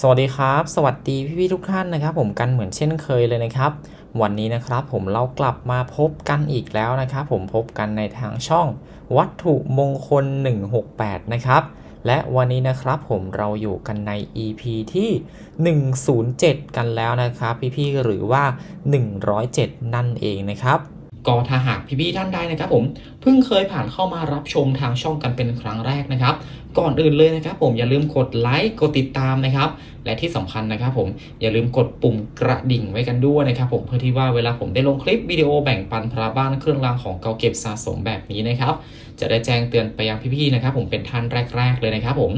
สวัสดีครับ สวัสดีพี่ๆทุกท่านนะครับ ผมกันเหมือนเช่นเคยเลยนะครับ วันนี้นะครับผมเรากลับมาพบกันอีกแล้วนะครับ ผมพบกันในทางช่อง วัตถุมงคล 168 นะครับ และวันนี้นะครับผมเราอยู่กันใน EP ที่ 107 กันแล้วนะครับ พี่ๆหรือว่า 107 นั่นเองนะครับ ก็ถ้าหากพี่ๆท่านใดนะครับผมเพิ่งเคยผ่านเข้ามารับชมทางช่องกันเป็นครั้งแรกนะครับ ก่อนอื่นเลยนะครับ ผมอย่าลืมกดไลค์กดติดตามนะครับ และที่สำคัญนะครับ ผมอย่าลืมกดปุ่มกระดิ่งไว้กันด้วยนะครับ ผมเพื่อที่ว่าเวลาผมได้ลงคลิปวิดีโอแบ่งปันพระบ้านเครื่องรางของเก่าเก็บสะสมแบบนี้นะครับ จะได้แจ้งเตือนไปยังพี่ๆนะครับ ผมเป็นท่านแรก ๆ เลยนะครับ ผม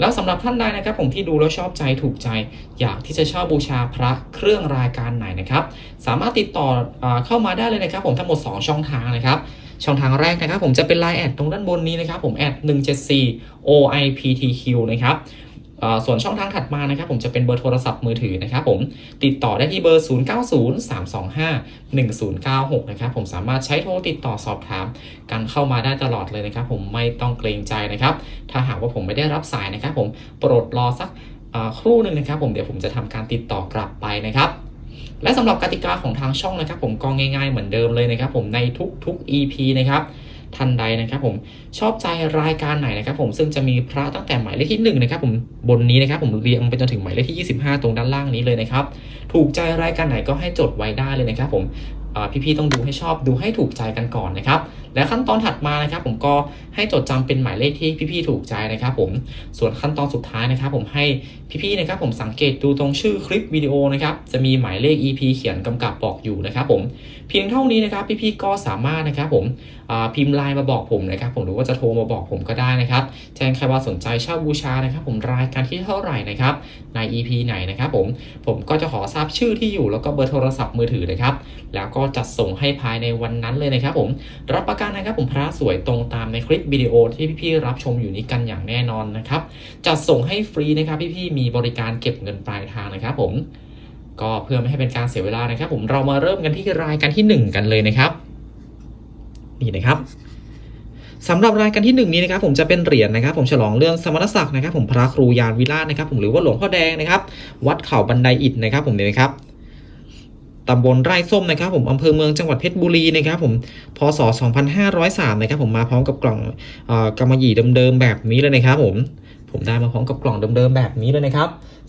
แล้วสำหรับท่านใดนะครับผมที่ดูแล้วชอบใจถูกใจ อยากที่จะเช่าบูชาพระเครื่องรายการไหนนะครับสามารถติดต่ออเข้ามาได้เลยนะครับผมทั้งหมด 2 ช่องทางนะครับช่องทางแรกนะครับผมจะเป็นไลน์แอดตรงด้านบนนี้นะครับผมแอด174 OIPTQ นะครับ ส่วนช่องทางถัดมานะครับผมจะเป็นเบอร์โทรศัพท์มือถือนะครับผมติดต่อได้ที่เบอร์ 0903251096 นะครับผมสามารถใช้โทรติดต่อสอบถามกันเข้ามาได้ตลอดเลยนะครับผมไม่ต้องเกรงใจนะครับ ถ้าหากว่าผมไม่ได้รับสายนะครับผมโปรดรอสักครู่หนึ่งนะครับผมเดี๋ยวผมจะทำการติดต่อกลับไปนะครับและสำหรับกติกาของทางช่องนะครับผมก็ง่ายๆเหมือนเดิมเลยนะครับผมในทุกๆ EP นะครับ ท่านใดนะครับผมชอบใจรายการไหนนะครับผมซึ่งจะมีพระตั้งแต่หมายเลขที่1นะครับผมบนนี้นะครับผมเรียงไปจนถึงหมายเลขที่ 25 ตรงด้านล่างนี้เลยนะครับถูกใจรายการไหนก็ให้จดไว้ได้เลยนะครับผม พี่ๆต้องดูให้ชอบดูให้ถูกใจกันก่อนนะครับ และขั้นตอนถัดมานะครับ ผมก็ให้จดจำเป็นหมายเลขที่พี่ๆถูกใจนะครับ ผมส่วนขั้นตอนสุดท้ายนะครับ ผมให้พี่ๆนะครับ ผมสังเกตดูตรงชื่อคลิปวิดีโอนะครับจะมีหมายเลข EP เขียนกำกับบอกอยู่นะครับ ผมเพียงเท่านี้นะครับ พี่ๆก็สามารถนะครับ ผมพิมพ์ไลน์มาบอกผมนะครับ ผมหรือว่าจะโทรมาบอกผมก็ได้นะครับแจ้งใครว่าสนใจเช่าบูชานะครับ ผมรายการที่เท่าไหร่นะครับใน EP ไหนนะครับ ผมผมก็จะขอทราบชื่อที่อยู่แล้วก็เบอร์โทรศัพท์มือถือนะครับ แล้วก็็จัดส่งให้ภายในวันนั้นเลยนะครับผมรับประกันนะครับผมพระสวยตรงตามในคลิปวิดีโอที่พี่ๆรับชมอยู่นี้กันอย่างแน่นอนนะครับจัดส่งให้ฟรีนะครับพี่ๆมีบริการเก็บเงินปลายทางนะครับผมก็เพื่อไม่ให้เป็นการเสียเวลานะครับ ผมเรามาเริ่มกันที่รายการที่ 1 กันเลยนะครับ นี่นะครับสำหรับรายการที่ 1 นี้นะครับผมจะเป็นเหรียญนะครับ ผมฉลองเรื่องสมณศักดิ์นะครับ ผมพระครูยานวิราชนะครับ ผมหรือว่าหลวงพ่อแดงนะครับ วัดเขาบันไดอิฐนะครับ ผมเนี่ยนะครับ ตำบลไร่ส้มนะครับผมอำเภอเมืองจังหวัดเพชรบุรีนะครับผมพศ 2503นะครับผมมาพร้อมกับกล่องอกำมะหยี่เดิมๆแบบนี้เลยนะครับผมผมได้มาพร้อมกับกล่องเดิมๆแบบนี้เลยนะครับ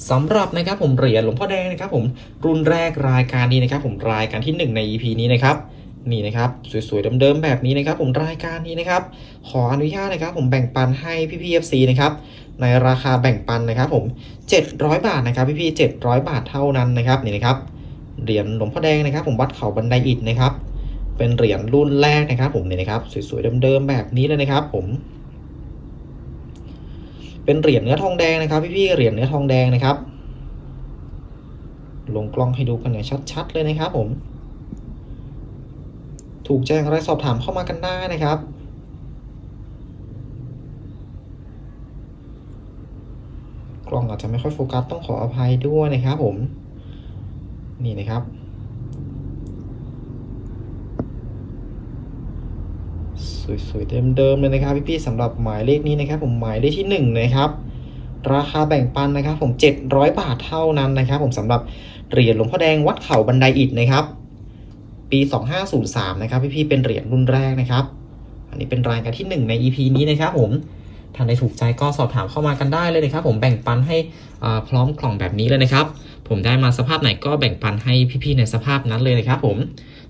สำหรับนะครับผมเหรียญหลวงพ่อแดงนะครับผมรุ่นแรกรายการนี้นะครับผมรายการที่ 1 ใน EP นี้นะครับนี่นะครับสวยๆเดิมๆแบบนี้นะครับ ผมรายการนี้นะครับ ขออนุญาตนะครับ ผมแบ่งปันให้พี่ๆ FC นะครับในราคาแบ่งปันนะครับ ผม 700 บาทนะครับ พี่ๆ700 บาทเท่านั้นนะครับนี่นะครับ เหรียญหลวงพ่อแดงนะครับ ผมวัดเขาบันไดอิฐนะครับ เป็นเหรียญรุ่นแรกนะครับ ผมเนี่ยนะครับสวยๆเดิมๆแบบนี้เลยนะครับ ผม เป็นเหรียญเนื้อทองแดงนะครับ พี่ๆเหรียญเนื้อทองแดงนะครับ ลงกล้องให้ดูกันอย่างชัด ๆ เลยนะครับ ผม ถูกแจ้งอะไรสอบถามเข้ามากันได้นะครับกล้องอาจจะไม่ค่อยโฟกัสต้องขออภัยด้วยนะครับผม นี่นะครับ สวยๆเดิมๆเลยนะครับพี่ๆสำหรับหมายเลขนี้นะครับ ผมหมายเลขที่หนึ่งนะครับราคาแบ่งปันนะครับ ผม 700 บาทเท่านั้นนะครับ ผมสำหรับเหรียญหลวงพ่อแดงวัดเขาบันไดอิฐนะครับ ปี 2503 นะครับพี่ๆเป็นเหรียญรุ่นแรกนะครับ อันนี้เป็นรายการที่ 1 ใน EP นี้นะครับผม ท่านใดถูกใจก็สอบถามเข้ามากันได้เลยนะครับ ผมแบ่งปันให้พร้อมกล่องแบบนี้เลยนะครับ ผมได้มาสภาพไหนก็แบ่งปันให้พี่ๆในสภาพนั้นเลยนะครับ ผม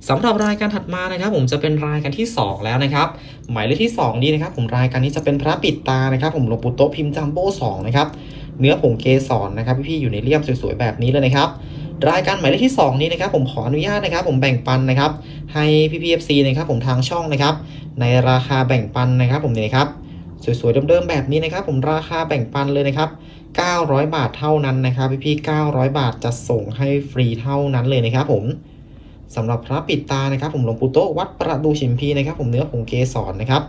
สำหรับรายการถัดมานะครับ ผมจะเป็นรายการที่ 2 แล้วนะครับ หมายเลขที่ 2 นี้นะครับ ผมรายการนี้จะเป็นพระปิดตานะครับ ผมหลวงปู่โตพิมพ์จัมโบ้2นะครับเนื้อผงเกสรนะครับพี่ๆอยู่ในเลี่ยมสวยๆแบบนี้เลยนะครับรายการหมายเลขที่ 2 นี้นะครับ ผมขออนุญาตนะครับ ผมแบ่งปันนะครับ ให้พี่พีเอฟซีนะครับผมทางช่องนะครับ ในราคาแบ่งปันนะครับ ผมนี่ครับ สวยๆเดิมๆแบบนี้นะครับผมราคาแบ่งปันเลยนะครับ 900 บาทเท่านั้นนะครับพี่ๆ900 บาทจะส่งให้ฟรีเท่านั้นเลยนะครับผมสำหรับพระปิดตานะครับ ผมหลวงปู่โตวัดประดูชิมพีนะครับ ผมเนื้อผงเกสรนนะครับ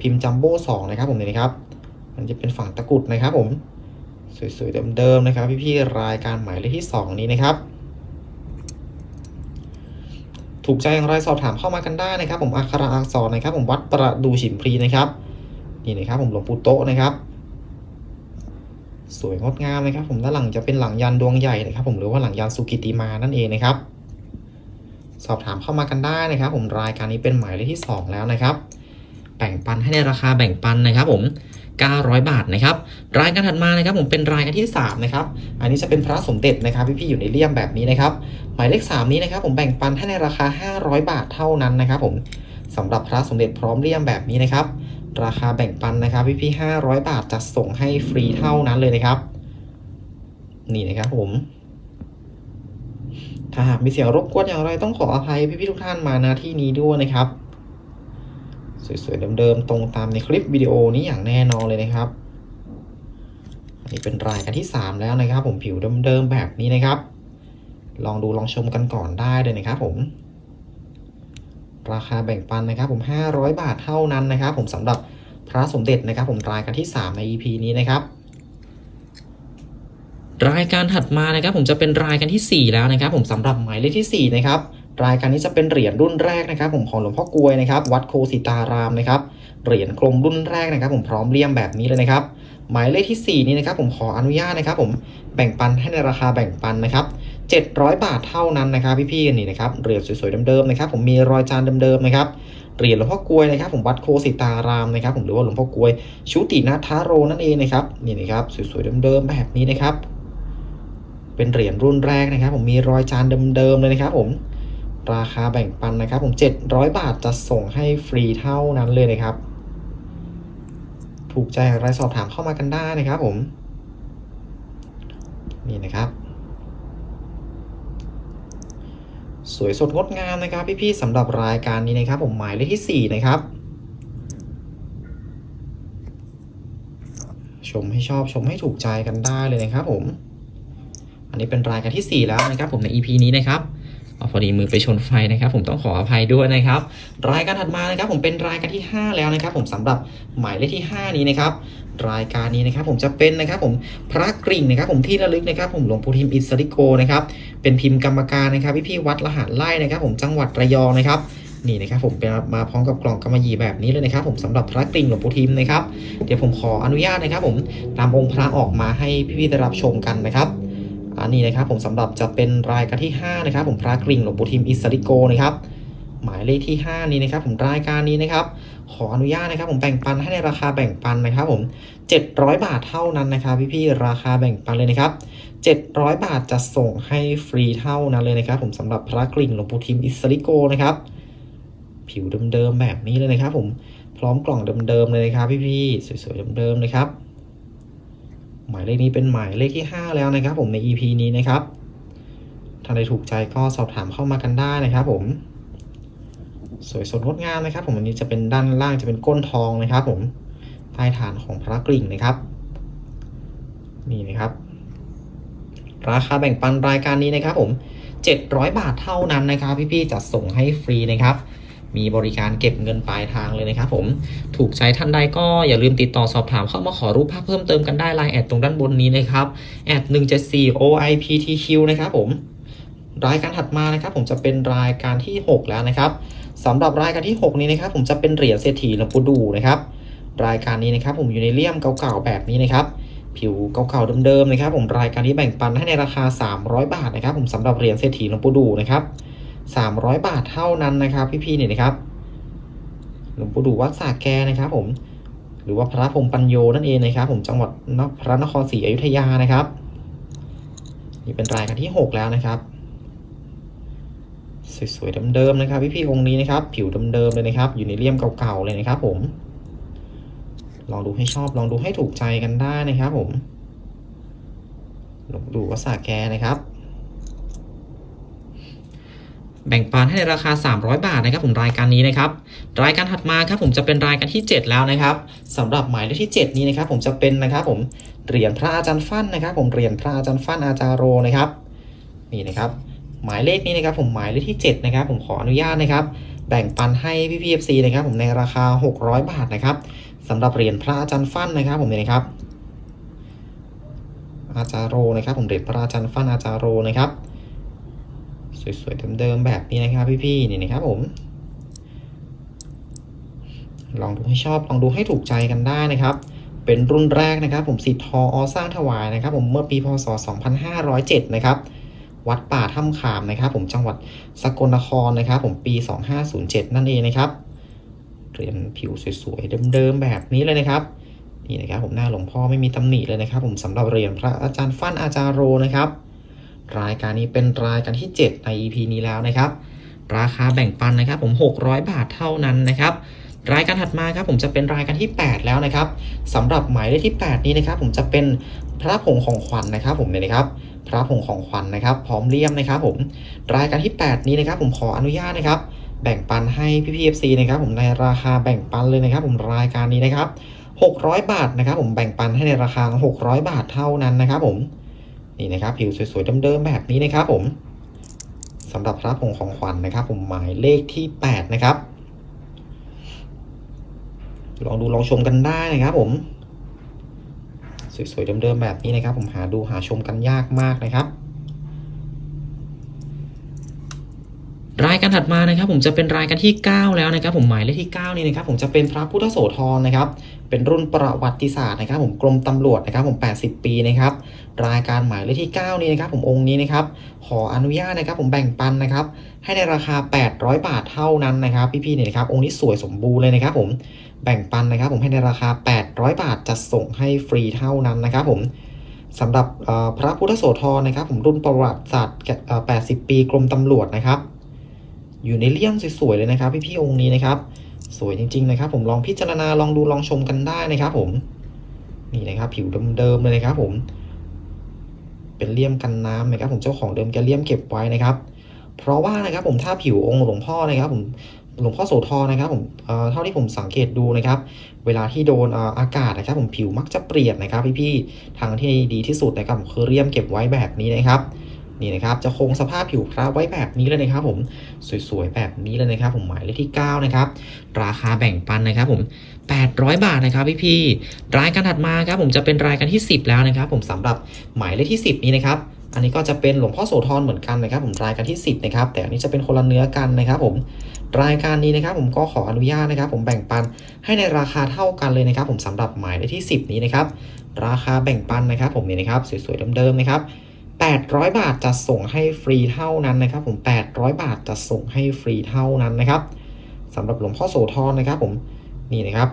พิมพ์จัมโบ้สองนะครับ ผมเนี่ยนะครับ มันจะเป็นฝั่งตะกุดนะครับ ผมสวยๆเดิมๆนะครับ พี่ๆรายการหมายเลขที่ 2 นี้นะครับ ถูกใจอย่างไรสอบถามเข้ามากันได้นะครับ ผมอักขระอักษรนะครับ ผมวัดประดูฉิมพีนะครับ นี่นะครับผมหลวงปู่โตะนะครับ สวยงดงามนะครับ ผมด้านหลังจะเป็นหลังยันดวงใหญ่นะครับ ผมหรือว่าหลังยันสุกิติมานั่นเองนะครับ สอบถามเข้ามากันได้นะครับ ผมรายการนี้เป็นหมายเลขที่ 2 แล้วนะครับแบ่งปันให้ในราคาแบ่งปันนะครับผม900 บาทนะครับรายการถัดมานะครับผมเป็นรายการที่3นะครับอันนี้จะเป็นพระสมเด็จนะครับพี่ๆอยู่ในเลี่ยมแบบนี้นะครับหมายเลข 3 นี้นะครับผมแบ่งปันให้ในราคา 500 บาทเท่านั้นนะครับผมสำหรับพระสมเด็จพร้อมเลี่ยมแบบนี้นะครับ ราคาแบ่งปันนะครับพี่ๆ500บาทจะส่งให้ฟรีเท่านั้นเลยนะครับ นี่นะครับผม ถ้าหากมีเสียงรบกวนอย่างไรต้องขออภัยพี่ๆทุกท่านมาณที่นี้ด้วยนะครับ สวยๆเดิมๆตรงตามในคลิปวิดีโอนี้อย่างแน่นอนเลยนะครับอันนี้เป็นรายการที่ 3 แล้วนะครับ ผมผิวเดิมๆแบบนี้นะครับ ลองดูลองชมกันก่อนได้เลยนะครับผม ราคาแบ่งปันนะครับผม 500 บาทเท่านั้นนะครับ ผมสำหรับพระสมเด็จนะครับ ผมรายการที่ 3 ใน EP นี้นะครับ รายการถัดมานะครับ ผมจะเป็นรายการที่ 4 แล้วนะครับ ผมสำหรับหมายเลขที่4นะครับรายการนี้จะเป็นเหรียญรุ่นแรกนะครับ ผมของหลวงพ่อกลวยนะครับ วัดโคสิตารามนะครับเหรียญกลมรุ่นแรกนะครับ ผมพร้อมเลี่ยมแบบนี้เลยนะครับ หมายเลขที่ 4 นี้นะครับ ผมขออนุญาตนะครับ ผมแบ่งปันให้ในราคาแบ่งปันนะครับ 700 บาทเท่านั้นนะครับพี่ๆนี่นะครับเหรียญสวยๆเดิมๆนะครับผมมีรอยจานเดิมๆนะครับเหรียญหลวงพ่อกลวยนะครับผมวัดโคสิตารามนะครับผมหรือว่าหลวงพ่อกลวยชุตินาทาโรนั่นเองนะครับนี่นะครับสวยๆเดิมๆแบบนี้นะครับ เป็นเหรียญรุ่นแรกนะครับ ผมมีรอยจานเดิมๆเลยนะครับ ผมราคาแบ่งปันนะครับ ผม 700 บาทจะส่งให้ฟรีเท่านั้นเลยนะครับ ถูกใจอะไรสอบถามเข้ามากันได้นะครับผม นี่นะครับ สวยสดงดงามนะครับพี่ๆสำหรับรายการนี้นะครับ ผมหมายเลขที่ 4 นะครับ ชมให้ชอบชมให้ถูกใจกันได้เลยนะครับผม อันนี้เป็นรายการที่ 4 แล้วนะครับ ผมใน EP นี้นะครับอพอดีมือไปชนไฟนะครับ ผมต้องขออภัยด้วยนะครับ รายการถัดมานะครับ ผมเป็นรายการที่ 5 แล้วนะครับ ผมสำหรับหมายเลขที่ 5 นี้นะครับ รายการนี้นะครับ ผมจะเป็นนะครับ ผมพระกริ่งนะครับ ผมที่ระลึกนะครับ ผมหลวงปู่ทิมอิสริโกนะครับเป็นพิมพ์กรรมการนะครับพี่พี่วัดละหารไล่นะครับ ผมจังหวัดระยองนะครับนี่นะครับผมเป็นมาพร้อมกับกล่องกำมะหยี่แบบนี้เลยนะครับ ผมสำหรับพระกริ่งหลวงปู่ทิมนะครับเดี๋ยวผมขออนุญาตนะครับ ผมนำองค์พระออกมาให้พี่ๆได้รับชมกันนะครับอันนี้นะครับผมสำหรับจะเป็นรายการที่5นะครับผมพระกริ่งหลวงปู่ทิมอิสริโกนะครับ หมายเลขที่ 5 นี้นะครับ ผมรายการนี้นะครับ ขออนุญาตนะครับ ผมแบ่งปันให้ในราคาแบ่งปันนะครับ ผม 700 บาทเท่านั้นนะครับพี่ๆราคาแบ่งปันเลยนะครับ 700 บาทจะส่งให้ฟรีเท่านั้นเลยนะครับ ผมสำหรับพระกริ่งหลวงปู่ทิมอิสริโกนะครับ ผิวเดิมๆแบบนี้เลยนะครับ ผมพร้อมกล่องเดิมๆเลยนะครับ พี่ๆสวยๆเดิมๆเลยครับ หมายเลขนี้เป็นหมายเลขที่ 5 แล้วนะครับ ผมใน EP นี้นะครับถ้าใดถูกใจก็สอบถามเข้ามากันได้นะครับ ผม สวยสดงดงามนะครับ ผมอันนี้จะเป็นด้านล่างจะเป็นก้นทองนะครับ ผมใต้ฐานของพระกริ่งนะครับ นี่นะครับ ราคาแบ่งปันรายการนี้นะครับ ผม 700 บาทเท่านั้นนะครับ พี่ๆจะส่งให้ฟรีนะครับ มีบริการเก็บเงินปลายทางเลยนะครับ ผมถูกใจท่านใดก็อย่าลืมติดต่อสอบถามเข้ามาขอรูปภาพเพิ่มเติมกันได้ไลน์แอดตรงด้านบนนี้นะครับแอด174 OIPTQ นะครับ ผมรายการถัดมานะครับ ผมจะเป็นรายการที่ 6 แล้วนะครับ สำหรับรายการที่ 6 นี้นะครับผมจะเป็นเหรียญเศรษฐีหลวงปู่ดูนะครับรายการนี้นะครับผมอยู่ในเลี่ยมเก่าๆแบบนี้นะครับผิวเก่าๆเดิมๆนะครับผมรายการนี้แบ่งปันให้ในราคา 300 บาทนะครับผมสำหรับเหรียญเศรษฐีหลวงปู่ดูนะครับ300 บาทเท่านั้นนะครับพี่ๆเนี่ยนะครับหลวงปู่ดูวัดสาแกนะครับผมหรือว่าพระพรมปัญโยนั่นเองนะครับ ผมจังหวัดพระนครศรีอยุธยานะครับ นี่เป็นรายการที่ 6 แล้วนะครับ สวยๆเดิมๆนะครับพี่ๆองค์นี้นะครับ ผิวเดิมๆเลยนะครับ อยู่ในเลี่ยมเก่าๆเลยนะครับ ผม ลองดูให้ชอบลองดูให้ถูกใจกันได้นะครับ ผมลวงดูวัดสาแกนะครับ แบ่งปันให้ในราคา 300 บาทนะครับ ผมรายการนี้นะครับ รายการถัดมาครับ ผมจะเป็นรายการที่ 7 แล้วนะครับสำหรับหมายเลขที่ 7 นี้นะครับ ผมจะเป็นนะครับ ผมเหรียญพระอาจารย์ฟั่นนะครับ ผมเหรียญพระอาจารย์ฟั่นอาจารโรนะครับ นี่นะครับ หมายเลขนี้นะครับผมหมายเลขที่ 7 นะครับ ผมขออนุญาตนะครับ แบ่งปันให้พี่พีเอฟซีนะครับ ผมในราคา 600 บาทนะครับสำหรับเหรียญพระอาจารย์ฟั่นนะครับผมนี่นะครับ อาจารโรนะครับ ผมเหรียญพระอาจารย์ฟั่นอาจารโรนะครับ สวยๆเดิมๆแบบนี้นะครับ พี่ๆนี่นะครับผม ลองดูให้ชอบลองดูให้ถูกใจกันได้นะครับเป็นรุ่นแรกนะครับ ผมสิทธทออสร้างถวายนะครับ ผมเมื่อปีพศ 2507 นะครับ วัดป่าถ้ำขามนะครับ ผมจังหวัดสกลนครนะครับ ผมปี 2507 นั่นเองนะครับเรียนผิวสวยๆเดิมๆแบบนี้เลยนะครับนี่นะครับผมหน้าหลวงพ่อไม่มีตำหนิเลยนะครับ ผมสำหรับเหรียญพระอาจารย์ฟั่นอาจารย์โรนะครับ รายการนี้เป็นรายการที่ 7 ใน EP นี้แล้วนะครับ ราคาแบ่งปันนะครับ ผม 600 บาทเท่านั้นนะครับรายการถัดมาครับผมจะเป็นรายการที่ 8 แล้วนะครับสำหรับหมายเลขที่ 8 นี้นะครับ ผมจะเป็น พระผงของขวัญนะครับผมเนี่ยนะครับพระผงของขวัญนะครับ พร้อมเลี่ยมนะครับผมรายการที่ 8 นี้นะครับผมขออนุญาตนะครับ แบ่งปันให้พี่พีเอฟซีนะครับผมในราคาแบ่งปันเลยนะครับ ผมรายการนี้นะครับ 600 บาทนะครับผมแบ่งปันให้ในราคา 600 บาทเท่านั้นนะครับผมนี่นะครับผิวสวยๆเดิมๆแบบนี้นะครับผมสำหรับพระผงของขวัญนะครับ ผมหมายเลขที่ 8 นะครับลองดูลองชมกันได้นะครับผม สวยๆเดิมๆแบบนี้นะครับ ผมหาดูหาชมกันยากมากนะครับ รายการถัดมานะครับ ผมจะเป็นรายการที่ 9 แล้วนะครับ ผมหมายเลขที่9นี่นะครับ ผมจะเป็นพระพุทธโสธรนะครับ เป็นรุ่นประวัติศาสตร์นะครับ ผมกรมตำรวจนะครับ ผม 80 ปีนะครับ รายการหมายเลขที่ 9 นี้นะครับ ผมองค์นี้นะครับ ขออนุญาตนะครับ ผมแบ่งปันนะครับ ให้ในราคา 800 บาทเท่านั้นนะครับ พี่ๆเนี่ยนะครับองค์นี้สวยสมบูรณ์เลยนะครับ ผม แบ่งปันนะครับผมให้ในราคา 800 บาทจะส่งให้ฟรีเท่านั้นนะครับผมสำหรับพระพุทธโสธรนะครับผมรุ่นประวัติศาสตร์เอ่อ80 ปีกรมตำรวจนะครับ อยู่ในเลี่ยมสวยๆเลยนะครับ พี่ๆองค์นี้นะครับ สวยจริง ๆ นะครับ ผมลองพิจารณาลองดูลองชมกันได้นะครับ ผมนี่นะครับ ผิวเดิมๆเลยนะครับ ผมเป็นเลี่ยมกันน้ำนะครับ ผมเจ้าของเดิมแกเลี่ยมเก็บไว้นะครับ เพราะว่านะครับผมถ้าผิวองค์หลวงพ่อนะครับ ผม หลวงพ่อโสธรนะครับผมเอ่อเท่าที่ผมสังเกตดูนะครับ เวลาที่โดนออากาศนะครับ ผมผิวมักจะเปลี่ยนนะครับพี่ๆทางที่ดีที่สุดนะครับผมคือเลี่ยมเก็บไว้แบบนี้นะครับนี่นะครับจะคงสภาพผิวพระไว้แบบนี้เลยนะครับ ผมสวยๆแบบนี้เลยนะครับ ผมหมายเลขที่9นะครับราคาแบ่งปันนะครับ ผม 800 บาทนะครับพี่ๆรายการถัดมาครับ ผมจะเป็นรายการที่ 10 แล้วนะครับ ผมสำหรับหมายเลขที่ 10 นี้นะครับ อันนี้ก็จะเป็นหลวงพ่อโสธรเหมือนกันนะครับ ผมรายการที่ 10นะครับแต่อันนี้จะเป็นคนละเนื้อกันนะครับ ผมรายการนี้นะครับ ผมก็ขออนุญาตนะครับ ผมแบ่งปันให้ในราคาเท่ากันเลยนะครับ ผมสำหรับหมายเลขที่ 10 นี้นะครับ ราคาแบ่งปันนะครับ ผมนี่นะครับสวยๆเดิมๆนะครับ800 บาทจะส่งให้ฟรีเท่านั้นนะครับ ผม 800 บาทจะส่งให้ฟรีเท่านั้นนะครับสำหรับหลวงพ่อโสธรนะครับ ผมนี่นะครับ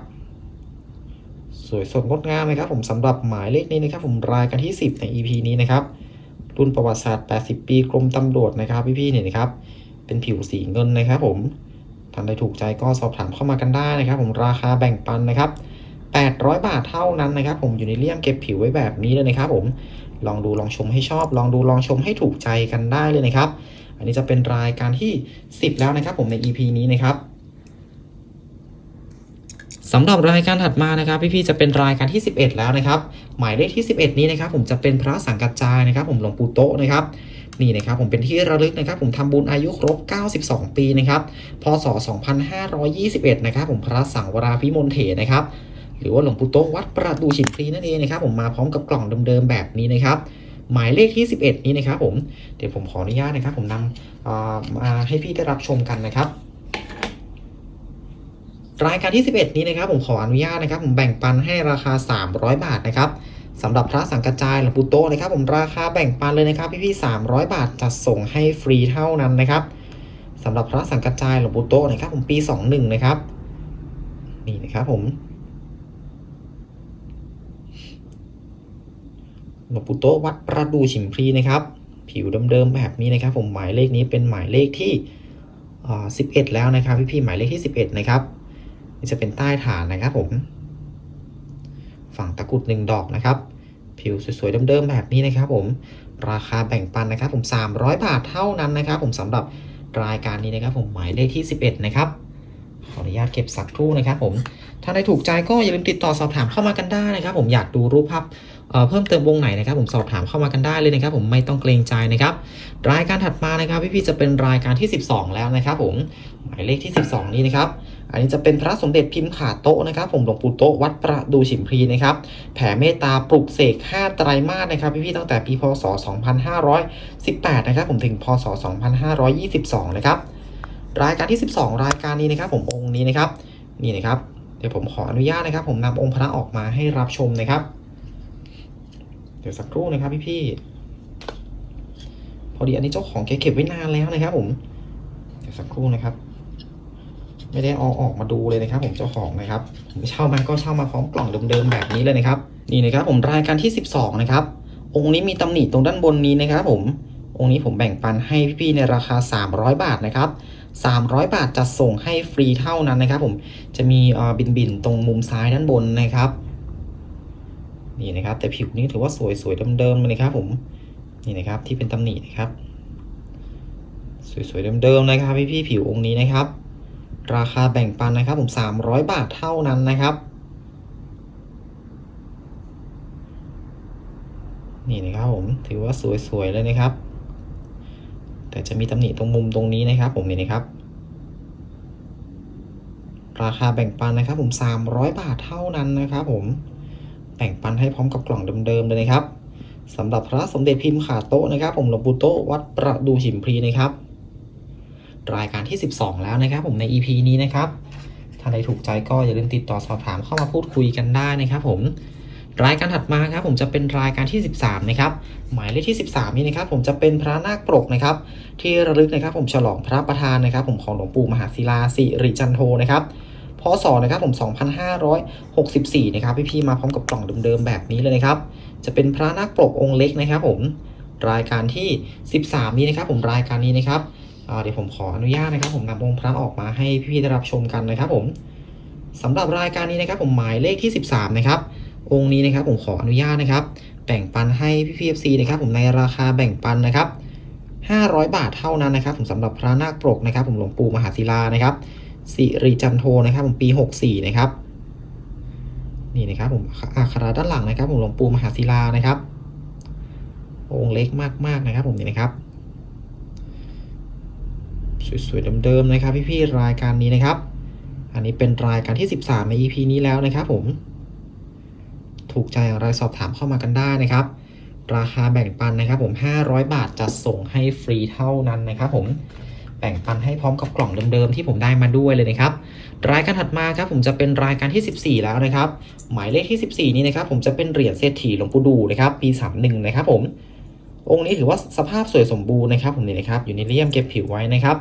สวยสดงดงามนะครับ ผมสำหรับหมายเลขนี้นะครับ ผมรายการที่ 10 ใน EP นี้นะครับ รุ่นประวัติศาสตร์ 80 ปีกรมตำรวจนะครับพี่ๆเนี่ยนะครับ เป็นผิวสีเงินนะครับผมท่านใดถูกใจก็สอบถามเข้ามากันได้นะครับ ผมราคาแบ่งปันนะครับ 800 บาทเท่านั้นนะครับ ผมอยู่ในเลี่ยมเก็บผิวไว้แบบนี้เลยนะครับ ผมลองดูลองชมให้ชอบ ลองดูลองชมให้ถูกใจกันได้เลยนะครับ อันนี้จะเป็นรายการที่ 10 แล้วนะครับ ผมใน EP นี้นะครับ สำหรับรายการถัดมานะครับพี่ๆจะเป็นรายการที่ 11 แล้วนะครับ หมายเลขที่ 11 นี้นะครับ ผมจะเป็นพระสังกัจจายนะครับ ผมหลวงปู่โตนะครับนี่นะครับผมเป็นที่ระลึกนะครับ ผมทำบุญอายุครบ 92 ปีนะครับพศ 2521 นะครับ ผมพระสังวราพิมลเถนะครับ หรือว่าหลวงปู่โตวัดประดูฉิมพลีนั่นเองนะครับ ผมมาพร้อมกับกล่องเดิมๆแบบนี้นะครับหมายเลขที่ 11 นี้นะครับ ผมเดี๋ยวผมขออนุญาตนะครับ ผมนำมาให้พี่ได้รับชมกันนะครับ รายการที่ 11 นี้นะครับผมขออนุญาตนะครับผมแบ่งปันให้ราคา 300 บาทนะครับสำหรับพระสังกัจจายหลวงปู่โตนะครับผมราคาแบ่งปันเลยนะครับพี่ๆ300 บาทจัดส่งให้ฟรีเท่านั้นนะครับสำหรับพระสังกัจจายหลวงปู่โตนะครับผมปี 21 นะครับนี่นะครับผมหลวงปู่โตวัดประดูฉิมพลีนะครับ ผิวเดิมๆแบบนี้นะครับ ผมหมายเลขนี้เป็นหมายเลขที่ 11 แล้วนะครับพี่ๆหมายเลขที่ 11 นะครับ นี่จะเป็นใต้ฐานนะครับผม ฝั่งตะกรุดหนึ่งดอกนะครับ ผิวสวยๆเดิมๆแบบนี้นะครับผม ราคาแบ่งปันนะครับ ผม 300 บาทเท่านั้นนะครับ ผมสำหรับรายการนี้นะครับผมหมายเลขที่ 11 นะครับ ขออนุญาตเก็บสักครู่นะครับผม ถ้าได้ถูกใจก็อย่าลืมติดต่อสอบถามเข้ามากันได้นะครับ ผมอยากดูรูปภาพเอ่อเพิ่มเติมวงไหนนะครับ ผมสอบถามเข้ามากันได้เลยนะครับ ผมไม่ต้องเกรงใจนะครับ รายการถัดมานะครับพี่ๆจะเป็นรายการที่ 12 แล้วนะครับ ผมหมายเลขที่ 12 นี้นะครับ อันนี้จะเป็นพระสมเด็จพิมพ์ขาโต๊ะนะครับ ผมหลวงปู่โต๊ะวัดประดูฉิมพลีนะครับ แผ่เมตตาปลุกเสก5ไตรมาสนะครับพี่ๆตั้งแต่ปีพศ 2518 นะครับ ผมถึงพศ 2522 นะครับ รายการที่ 12 รายการนี้นะครับ ผมองค์นี้นะครับ นี่นะครับ เดี๋ยวผมขออนุญาตนะครับ ผมนำองค์พระออกมาให้รับชมนะครับ เดี๋ยวสักครู่นะครับพี่ๆพอดีอันนี้เจ้าของแกเก็บไว้นานแล้วนะครับ ผม เดี๋ยวสักครู่นะครับ ไม่ได้เอาออกมาดูเลยนะครับ ผมเจ้าของนะครับผมเช่ามาก็เช่ามาพร้อมกล่องเดิมๆแบบนี้เลยนะครับ นี่นะครับผมรายการที่ 12 นะครับ องค์นี้มีตำหนิตรงด้านบนนี้นะครับ ผมองค์นี้ผมแบ่งปันให้พี่ๆในราคา 300 บาทนะครับ 300 บาทจะส่งให้ฟรีเท่านั้นนะครับ ผมจะมีเออบินบินตรงมุมซ้ายด้านบนนะครับ นี่นะครับ แต่ผิวนี้ถือว่าสวยๆเดิมๆเลยครับ ผมนี่นะครับที่เป็นตำหนินะครับ สวยๆเดิมๆนะครับพี่ๆผิวองค์นี้นะครับ ราคาแบ่งปันนะครับผม 300 บาทเท่านั้นนะครับ นี่นะครับผมถือว่าสวย ๆ เลยนะครับ แต่จะมีตำหนิตรงมุมตรงนี้นะครับ ผมนี่นะครับ ราคาแบ่งปันนะครับ ผม 300 บาทเท่านั้นนะครับผมแบ่งปันให้พร้อมกับกล่องเดิมๆเลยนะครับสำหรับพระสมเด็จพิมพ์ขาโต๊ะนะครับ ผมหลวงปู่โต๊ะวัดประดูฉิมพลีนะครับ รายการที่ 12 แล้วนะครับ ผมใน EP นี้นะครับ ถ้าใดถูกใจก็อย่าลืมติดต่อสอบถามเข้ามาพูดคุยกันได้นะครับ ผมรายการถัดมาครับผมจะเป็นรายการที่ 13 นะครับ หมายเลขที่ 13 นี้นะครับ ผมจะเป็นพระนาคปรกนะครับ ที่ระลึกนะครับ ผมฉลองพระประธานนะครับ ผมของหลวงปู่มหาศิลาสิริจันโทนะครับพศนะครับผม 2564 นะครับพี่ๆมาพร้อมกับกล่องเดิมๆแบบนี้เลยนะครับ จะเป็นพระนาคปรกองค์เล็กนะครับ ผมรายการที่ 13 นี้นะครับ ผมรายการนี้นะครับ เดี๋ยวผมขออนุญาตนะครับ ผมนำองค์พระออกมาให้พี่ๆได้รับชมกันนะครับ ผมสำหรับรายการนี้นะครับ ผมหมายเลขที่ 13 นะครับ องค์นี้นะครับ ผมขออนุญาตนะครับ แบ่งปันให้พี่พีเอฟซีนะครับ ผมในราคาแบ่งปันนะครับ 500 บาทเท่านั้นนะครับ ผมสำหรับพระนาคปรกนะครับ ผมหลวงปู่มหาศิลานะครับสิริจันโทนะครับ ผมปี 64 นะครับนี่นะครับ ผมอักขรด้านหลังนะครับ ผมหลวงปู่มหาศิลานะครับ องค์เล็กมากๆนะครับ ผมนี่นะครับ สวยๆเดิมๆนะครับพี่ๆรายการนี้นะครับ อันนี้เป็นรายการที่ 13 ใน EP นี้แล้วนะครับผม ถูกใจอย่างไรสอบถามเข้ามากันได้นะครับ ราคาแบ่งปันนะครับ ผม 500 บาทจะส่งให้ฟรีเท่านั้นนะครับ ผมแบ่งปันให้พร้อมกับกล่องเดิมๆที่ผมได้มาด้วยเลยนะครับ รายการถัดมาครับผมจะเป็นรายการที่ 14 แล้วนะครับ หมายเลขที่ 14 นี้นะครับผมจะเป็นเหรียญเศรษฐีหลวงปู่ดูนะครับปี 31 นะครับผม องค์นี้ถือว่าสภาพสวยสมบูรณ์นะครับผมนี่นะครับอยู่ในเลี่ยมเก็บผิวไว้นะครับ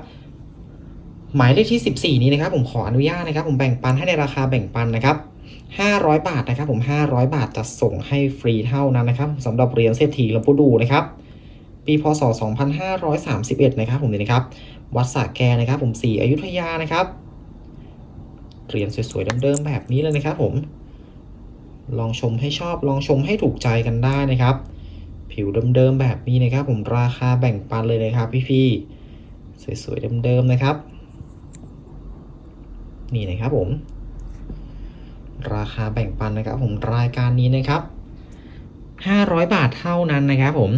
หมายเลขที่ 14 นี้นะครับ ผมขออนุญาตนะครับ ผมแบ่งปันให้ในราคาแบ่งปันนะครับ500 บาทนะครับ ผม 500 บาทจะส่งให้ฟรีเท่านั้นนะครับสำหรับเหรียญเศรษฐีหลวงปู่ดูนะครับปีพศ 2531 นะครับ ผมนี่นะครับวัดสระแกนะครับ ผมสีอยุธยานะครับเหรียญสวยๆเดิมๆแบบนี้เลยนะครับ ผม ลองชมให้ชอบลองชมให้ถูกใจกันได้นะครับ ผิวเดิมๆแบบนี้นะครับ ผมราคาแบ่งปันเลยนะครับพี่ๆสวยๆเดิมๆนะครับ นี่นะครับผม ราคาแบ่งปันนะครับ ผมรายการนี้นะครับ500 บาทเท่านั้นนะครับผม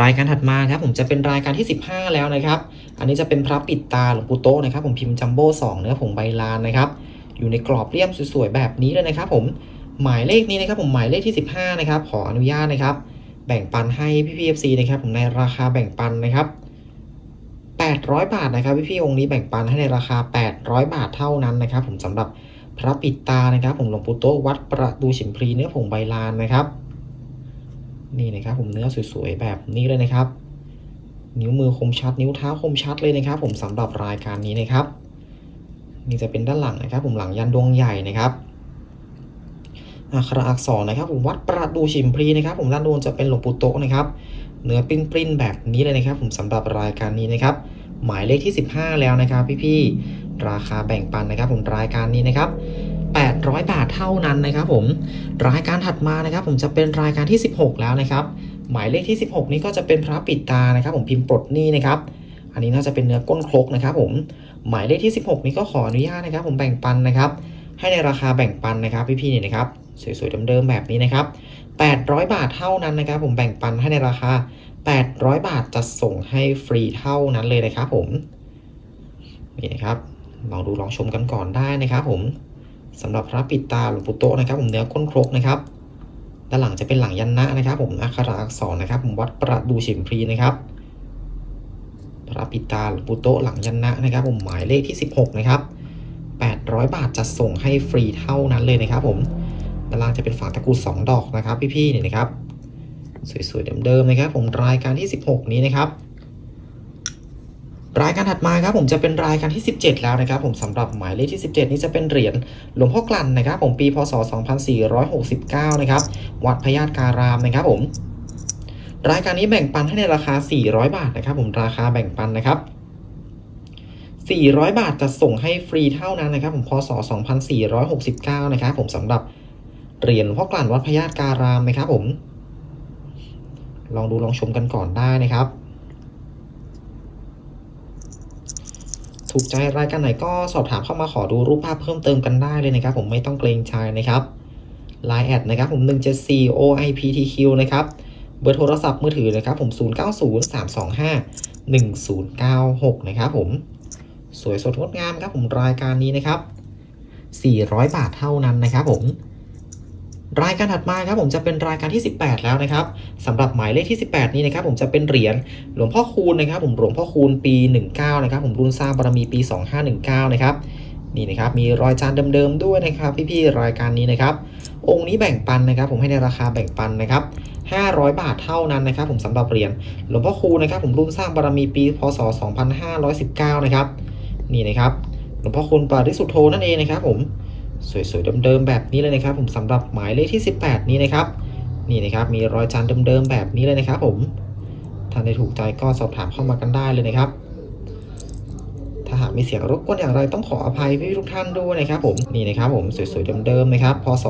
รายการถัดมาครับผมจะเป็นรายการที่ 15 แล้วนะครับ อันนี้จะเป็นพระปิดตาหลวงปู่โตนะครับ ผมพิมพ์จัมโบ้2เนื้อผงใบลานนะครับ อยู่ในกรอบเลี่ยมสวยๆแบบนี้เลยนะครับ ผมหมายเลขนี้นะครับ ผมหมายเลขที่ 15 นะครับ ขออนุญาตนะครับ แบ่งปันให้พี่พีเอฟซีนะครับผมในราคาแบ่งปันนะครับ 800 บาทนะครับพี่ๆองค์นี้แบ่งปันให้ในราคา 800 บาทเท่านั้นนะครับผมสำหรับพระปิดตานะครับ ผมหลวงปู่โตวัดประดูฉิมพลีเนื้อผงใบลานนะครับ นี่นะครับผมเนื้อสวยๆแบบนี้เลยนะครับ นิ้วมือคมชัด นิ้วเท้าคมชัดเลยนะครับ ผมสำหรับรายการนี้นะครับ นี่จะเป็นด้านหลังนะครับ ผมหลังยันดวงใหญ่นะครับ อักขระอักษรนะครับผมวัดประดูฉิมพลีนะครับ ผมด้านโน้นจะเป็นหลวงปู่โตะนะครับเนื้อปริ้นๆแบบนี้เลยนะครับ ผมสำหรับรายการนี้นะครับ หมายเลขที่ 15 แล้วนะครับ พี่ๆราคาแบ่งปันนะครับ ผมรายการนี้นะครับ800 บาทเท่านั้นนะครับ ผมรายการถัดมานะครับ ผมจะเป็นรายการที่ 16 แล้วนะครับ หมายเลขที่ 16 นี้ก็จะเป็นพระปิดตานะครับ ผมพิมพ์ปลดหนี้นะครับ อันนี้น่าจะเป็นเนื้อก้นครกนะครับ ผมหมายเลขที่ 16 นี้ก็ขออนุญาตนะครับ ผมแบ่งปันนะครับ ให้ในราคาแบ่งปันนะครับพี่ๆนี่นะครับสวยๆเดิมๆแบบนี้นะครับ 800 บาทเท่านั้นนะครับ ผมแบ่งปันให้ในราคา 800 บาทจะส่งให้ฟรีเท่านั้นเลยนะครับผมนี่นะครับลองดูลองชมกันก่อนได้นะครับ ผมสำหรับพระปิดตาหลวงปู่โตนะครับ ผมเนื้อก้นครกนะครับด้านหลังจะเป็นหลังยันนะนะครับ ผมอักขระอักษรนะครับ ผมวัดประดูฉิมพลีนะครับ พระปิดตาหลวงปู่โตหลังยันนะนะครับ ผมหมายเลขที่ 16 นะครับ 800 บาทจะส่งให้ฟรีเท่านั้นเลยนะครับผมด้านล่างจะเป็นฝาตะกรุด2ดอกนะครับ พี่ๆเนี่ยนะครับ สวยๆเดิมๆนะครับ ผมรายการที่ 16 นี้นะครับ รายการถัดมาครับ ผมจะเป็นรายการที่ 17 แล้วนะครับ ผมสำหรับหมายเลขที่ 17 นี้จะเป็นเหรียญหลวงพ่อกลั่นนะครับ ผมปีพศ 2469 นะครับ วัดพญาตการามนะครับ ผม รายการนี้แบ่งปันให้ในราคา 400 บาทนะครับ ผมราคาแบ่งปันนะครับ 400 บาทจะส่งให้ฟรีเท่านั้นนะครับ ผมพศ 2469 นะครับผมสำหรับเหรียญพ่อกลั่นวัดพญาตการามนะครับผม ลองดูลองชมกันก่อนได้นะครับ ถูกใจรายการไหนก็สอบถามเข้ามาขอดูรูปภาพเพิ่มเติมกันได้เลยนะครับ ผมไม่ต้องเกรงใจนะครับ Line แอดนะครับผม 174 OIPTQ นะครับ เบอร์โทรศัพท์มือถือนะครับผม 090325 1096 นะครับผม สวยสดงดงามครับผมรายการนี้นะครับ 400 บาทเท่านั้นนะครับผมรายการถัดมาครับผมจะเป็นรายการที่ 18 แล้วนะครับสำหรับหมายเลขที่ 18 นี้นะครับผมจะเป็นเหรียญหลวงพ่อคูณนะครับ ผมหลวงพ่อคูณปี 19 นะครับ ผมรุ่นสร้างบารมีปี 2519 นะครับนี่นะครับมีรอยจานเดิมๆด้วยนะครับพี่ๆรายการนี้นะครับ องค์นี้แบ่งปันนะครับ ผมให้ในราคาแบ่งปันนะครับ500 บาทเท่านั้นนะครับ ผมสำหรับเหรียญหลวงพ่อคูณนะครับ ผมรุ่นสร้างบารมีปีพศ 2519 นะครับ นี่นะครับหลวงพ่อคูณปาริสุทโธนั่นเองนะครับผมสวยๆเดิมๆแบบนี้เลยนะครับ ผมสำหรับหมายเลขที่ 18 นี้นะครับ นี่นะครับมีรอยจานเดิมๆแบบนี้เลยนะครับ ผมท่านใดถูกใจก็สอบถามเข้ามากันได้เลยนะครับ ถ้าหากมีเสียงรบกวนอย่างไรต้องขออภัยพี่ทุกท่านด้วยนะครับผมนี่นะครับผมสวยๆเดิมๆนะครับพศ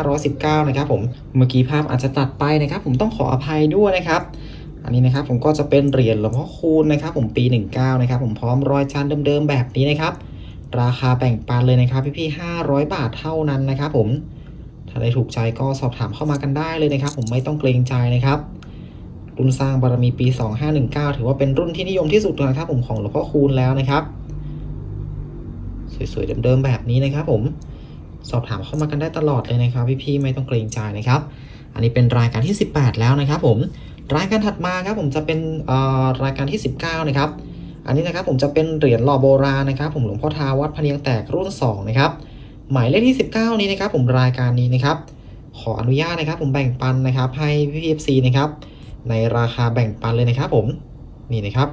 2519 นะครับผมเมื่อกี้ภาพอาจจะตัดไปนะครับ ผมต้องขออภัยด้วยนะครับ อันนี้นะครับผมก็จะเป็นเหรียญหลวงพ่อคูณนะครับ ผมปี 19 นะครับ ผมพร้อมรอยจานเดิมๆแบบนี้นะครับ ราคาแบ่งปันเลยนะครับ พี่ๆ500 บาทเท่านั้นนะครับ ผมถ้าได้ถูกใจก็สอบถามเข้ามากันได้เลยนะครับ ผมไม่ต้องเกรงใจนะครับรุ่นสร้างบารมีปี 2519 ถือว่าเป็นรุ่นที่นิยมที่สุดนะครับ ผมของหลวงพ่อคูณแล้วนะครับ สวยๆเดิมๆแบบนี้นะครับ ผมสอบถามเข้ามากันได้ตลอดเลยนะครับ พี่ๆไม่ต้องเกรงใจนะครับ อันนี้เป็นรายการที่ 18 แล้วนะครับ ผม รายการถัดมาครับผมจะเป็นอ่อรายการที่ 19 นะครับ อันนี้นะครับผมจะเป็นเหรียญหล่อโบราณนะครับ ผมหลวงพ่อทาวัดพะเนียงแตกรุ่น 2 นะครับ หมายเลขที่ 19 นี้นะครับผมรายการนี้นะครับ ขออนุญาตนะครับ ผมแบ่งปันนะครับให้พี่เอฟซีนะครับ ในราคาแบ่งปันเลยนะครับผมนี่นะครับ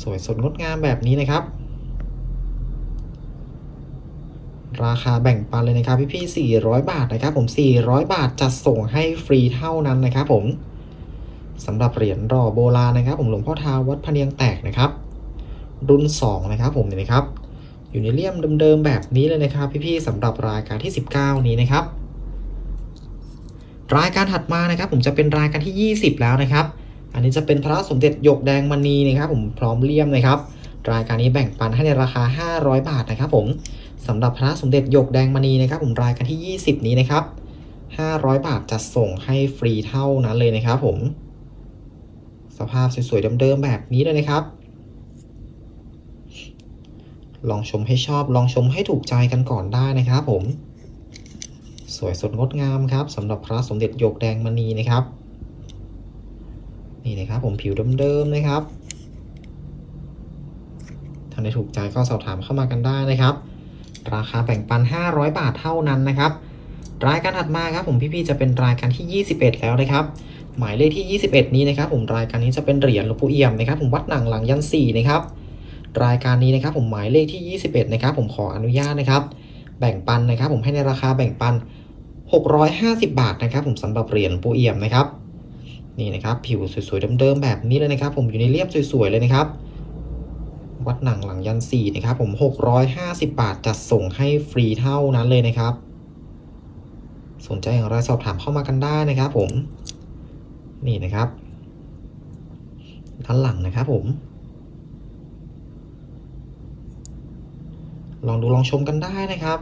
สวยสดงดงามแบบนี้นะครับ ราคาแบ่งปันเลยนะครับพี่พี่400 บาทนะครับผม 400 บาทจะส่งให้ฟรีเท่านั้นนะครับผมสำหรับเหรียญรอโบราณนะครับ ผมหลวงพ่อทาวัดพะเนียงแตกนะครับ รุ่น 2 นะครับผมเนี่ยนะครับอยู่ในเลี่ยมเดิมๆแบบนี้เลยนะครับ พี่ๆสำหรับรายการที่ 19 นี้นะครับ รายการถัดมานะครับ ผมจะเป็นรายการที่ 20 แล้วนะครับ อันนี้จะเป็นพระสมเด็จหยกแดงมณีนะครับ ผมพร้อมเลี่ยมนะครับ รายการนี้แบ่งปันให้ในราคา 500 บาทนะครับ ผม สำหรับพระสมเด็จหยกแดงมณีนะครับผมรายการที่ 20 นี้นะครับ 500 บาทจะส่งให้ฟรีเท่านั้นเลยนะครับผม สภาพสวยๆเดิมๆแบบนี้เลยนะครับ ลองชมให้ชอบลองชมให้ถูกใจกันก่อนได้นะครับผม สวยสดงดงามครับสำหรับพระสมเด็จหยกแดงมณีนะครับ นี่นะครับผมผิวเดิมๆนะครับท่านใดถูกใจก็สอบถามเข้ามากันได้นะครับ ราคาแบ่งปัน 500 บาทเท่านั้นนะครับ รายการถัดมาครับผมพี่ๆจะเป็นรายการที่ 21 แล้วนะครับ หมายเลขที่ 21 นี้นะครับ ผมรายการนี้จะเป็นเหรียญหลวงปู่เอี่ยมนะครับ ผมวัดหนังหลังยันสี่นะครับรายการนี้นะครับ ผมหมายเลขที่ 21 นะครับ ผมขออนุญาตนะครับ แบ่งปันนะครับ ผมให้ในราคาแบ่งปัน 650 บาทนะครับ ผมสำหรับเหรียญปูเอี่ยมนะครับ นี่นะครับ ผิวสวยๆเดิมๆแบบนี้เลยนะครับ ผมอยู่ในเรียบสวยๆเลยนะครับ วัดหนังหลังยันสี่นะครับผม 650 บาทจัดส่งให้ฟรีเท่านั้นเลยนะครับ สนใจอย่างไรสอบถามเข้ามากันได้นะครับผม นี่นะครับ ด้านหลังนะครับผม ลองดูลองชมกันได้นะครับ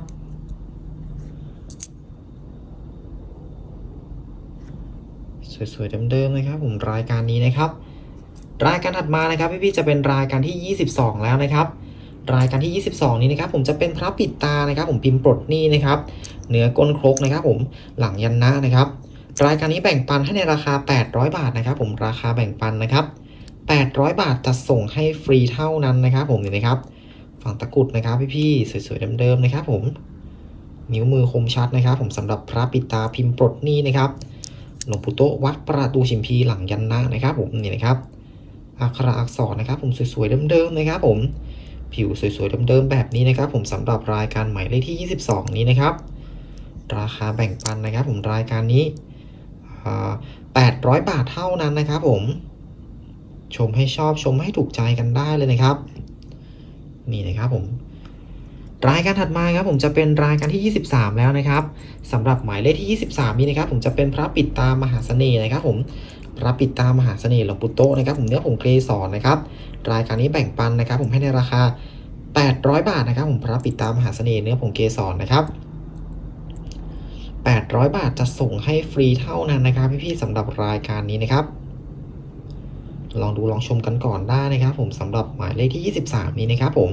สวยๆเดิมๆนะครับผมรายการนี้นะครับ รายการถัดมานะครับพี่ๆจะเป็นรายการที่ 22 แล้วนะครับ รายการที่ 22 นี้นะครับผมจะเป็นพระปิดตานะครับ ผมพิมพ์ปลดหนี้นะครับเหนือก้นครกนะครับ ผมหลังยันนะนะครับ รายการนี้แบ่งปันให้ในราคา 800 บาทนะครับ ผมราคาแบ่งปันนะครับ 800 บาทจะส่งให้ฟรีเท่านั้นนะครับ ผมนี่นะครับ ฝั่งตะกุดนะครับพี่ๆสวยๆเดิมๆนะครับ ผมนิ้วมือคมชัดนะครับ ผมสำหรับพระปิดตาพิมพ์ปลดหนี้นะครับหลวงปู่โตวัดประตูชิมพีหลังยันนะนะครับ ผมนี่นะครับ อักขระอักษรนะครับผมสวยๆเดิมๆนะครับผมผิวสวยๆเดิมๆแบบนี้นะครับผมสำหรับรายการใหมายเลขที่ 22 นี้นะครับ ราคาแบ่งปันนะครับ ผมรายการนี้ 800 บาทเท่านั้นนะครับ ผมชมให้ชอบชมให้ถูกใจกันได้เลยนะครับ นี่นะครับผมรายการถัดมาครับผมจะเป็นรายการที่ 23 แล้วนะครับสำหรับหมายเลขที่ 23 นี้นะครับ ผมจะเป็นพระปิดตามหาเสน่ห์นะครับ ผม ระปิดตามหาเสน่ห์หลวงปู่โตนะครับผมเนื้อผงเกสรนะครับรายการนี้แบ่งปันนะครับ ผมให้ในราคา 800 บาทนะครับ ผมพระปิดตามหาเสน่ห์เนื้อผงเกสรนะครับ 800 บาทจะส่งให้ฟรีเท่านั้นนะครับ พี่ๆสำหรับรายการนี้นะครับ ลองดูลองชมกันก่อนได้นะครับ ผมสำหรับหมายเลขที่ 23 นี้นะครับ ผม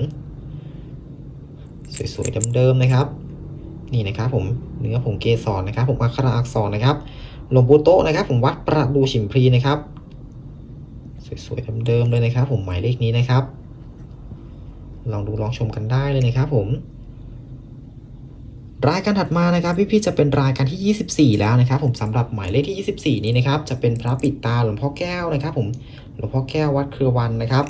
สวยๆเดิมๆนะครับ นี่นะครับ ผมเนื้อผงเกสรนะครับ ผมอักขระอักษรนะครับ หลวงปู่โตนะครับ ผมวัดประดูฉิมพลีนะครับ สวยๆเดิมๆเลยนะครับ ผมหมายเลขนี้นะครับ ลองดูลองชมกันได้เลยนะครับ ผม รายการถัดมานะครับ พี่ๆจะเป็นรายการที่ 24 แล้วนะครับ ผมสำหรับหมายเลขที่ 24 นี้นะครับ จะเป็นพระปิดตาหลวงพ่อแก้วนะครับ ผมหลวงพ่อแก้ววัดเครือวันนะครับ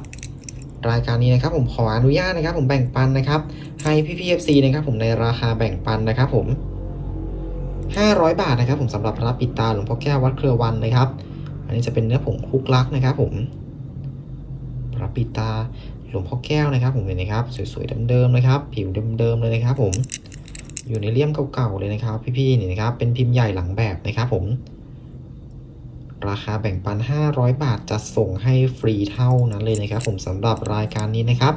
รายการนี้นะครับผมขออนุญาตนะครับ ผมแบ่งปันนะครับ ให้พี่พีเอฟซีนะครับ ผมในราคาแบ่งปันนะครับ ผม 500 บาทนะครับ ผมสำหรับพระปิดตาหลวงพ่อแก้ววัดเครือวันนะครับ อันนี้จะเป็นเนื้อผงคุกลักนะครับผมพระปิดตาหลวงพ่อแก้วนะครับ ผมเห็นนะครับสวยๆเดิมๆนะครับ ผิวเดิมๆเลยนะครับ ผมอยู่ในเลี่ยมเก่าๆเลยนะครับ พี่ๆนี่นะครับเป็นพิมพ์ใหญ่หลังแบบนะครับ ผม ราคาแบ่งปัน 500 บาทจะส่งให้ฟรีเท่านั้นเลยนะครับ ผมสำหรับรายการนี้นะครับ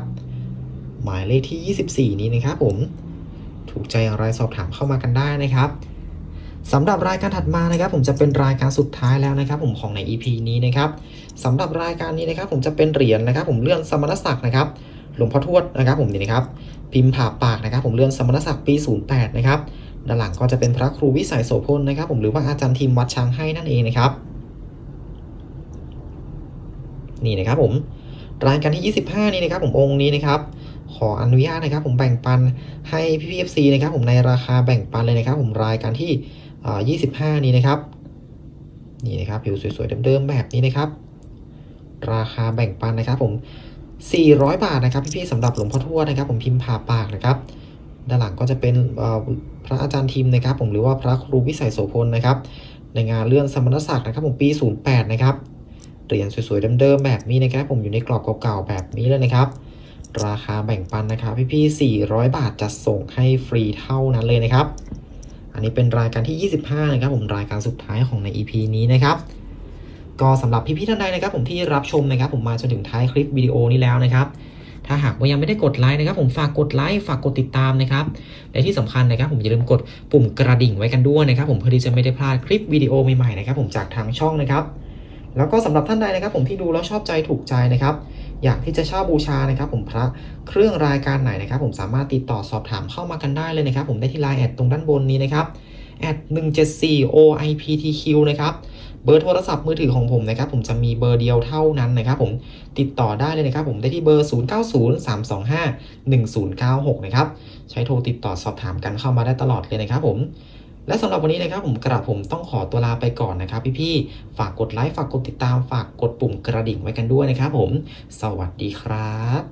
หมายเลขที่ 24 นี้นะครับ ผมถูกใจอย่างไรสอบถามเข้ามากันได้นะครับ สำหรับรายการถัดมานะครับ ผมจะเป็นรายการสุดท้ายแล้วนะครับ ผมของใน EP นี้นะครับสำหรับรายการนี้นะครับ ผมจะเป็นเหรียญนะครับ ผมเลื่อนสมณศักดิ์นะครับหลวงพ่อทวดนะครับ ผมนี่นะครับ พิมพ์ผ่าปากนะครับ ผมเลื่อนสมณศักดิ์ปี 08 นะครับด้านหลังก็จะเป็นพระครูวิสัยโสพลนะครับ ผมหรือว่าอาจารย์ทีมวัดช้างให้นั่นเองนะครับ นี่นะครับผมรายการที่ 25 นี้นะครับ ผมองค์นี้นะครับขออนุญาตนะครับ ผมแบ่งปันให้พี่พีเอฟซีนะครับ ผมในราคาแบ่งปันเลยนะครับ ผมรายการที่ 25 นี้นะครับ นี่นะครับผิวสวยๆเดิมๆแบบนี้นะครับ ราคาแบ่งปันนะครับ ผม 400 บาทนะครับพี่ๆสำหรับหลวงพ่อทวดนะครับ ผมพิมพ์ผ่าปากนะครับ ด้านหลังก็จะเป็นอ่อพระอาจารย์ทิมนะครับ ผมหรือว่าพระครูวิสัยโสพลนะครับ ในงานเลื่อนสมณศักดิ์นะครับ ผมปี 08 นะครับเหรียญสวยๆเดิมๆแบบนี้นะครับ ผมอยู่ในกรอบเก่าๆแบบนี้เลยนะครับราคาแบ่งปันนะครับพี่ๆ400 บาทจะส่งให้ฟรีเท่านั้นเลยนะครับ อันนี้เป็นรายการที่ 25 นะครับผมรายการสุดท้ายของใน EP นี้นะครับ ก็สำหรับพี่ๆท่านใดนะครับ ผมที่รับชมนะครับ ผมมาจนถึงท้ายคลิปวิดีโอนี้แล้วนะครับ ถ้าหากว่ายังไม่ได้กดไลค์นะครับ ผมฝากกดไลค์ฝากกดติดตามนะครับและที่สำคัญนะครับ ผมอย่าลืมกดปุ่มกระดิ่งไว้กันด้วยนะครับ ผมเพื่อที่จะไม่ได้พลาดคลิปวิดีโอใหม่ๆนะครับ ผมจากทางช่องนะครับ แล้วก็สำหรับท่านใดนะครับ ผมที่ดูแล้วชอบใจถูกใจนะครับ อยากที่จะเช่าบูชานะครับ ผมพระเครื่องรายการไหนนะครับ ผมสามารถติดต่อสอบถามเข้ามากันได้เลยนะครับ ผมได้ที่ไลน์แอดตรงด้านบนนี้นะครับแอด174 OIPTQ นะครับเบอร์โทรศัพท์มือถือของผมนะครับผมจะมีเบอร์เดียวเท่านั้นนะครับผมติดต่อได้เลยนะครับ ผมได้ที่เบอร์ 0903251096 นะครับใช้โทรติดต่อสอบถามกันเข้ามาได้ตลอดเลยนะครับผม และสำหรับวันนี้นะครับผมกระผมต้องขอตัวลาไปก่อนนะครับ พี่ๆฝากกดไลค์ฝากกดติดตามฝากกดปุ่มกระดิ่งไว้กันด้วยนะครับผม สวัสดีครับ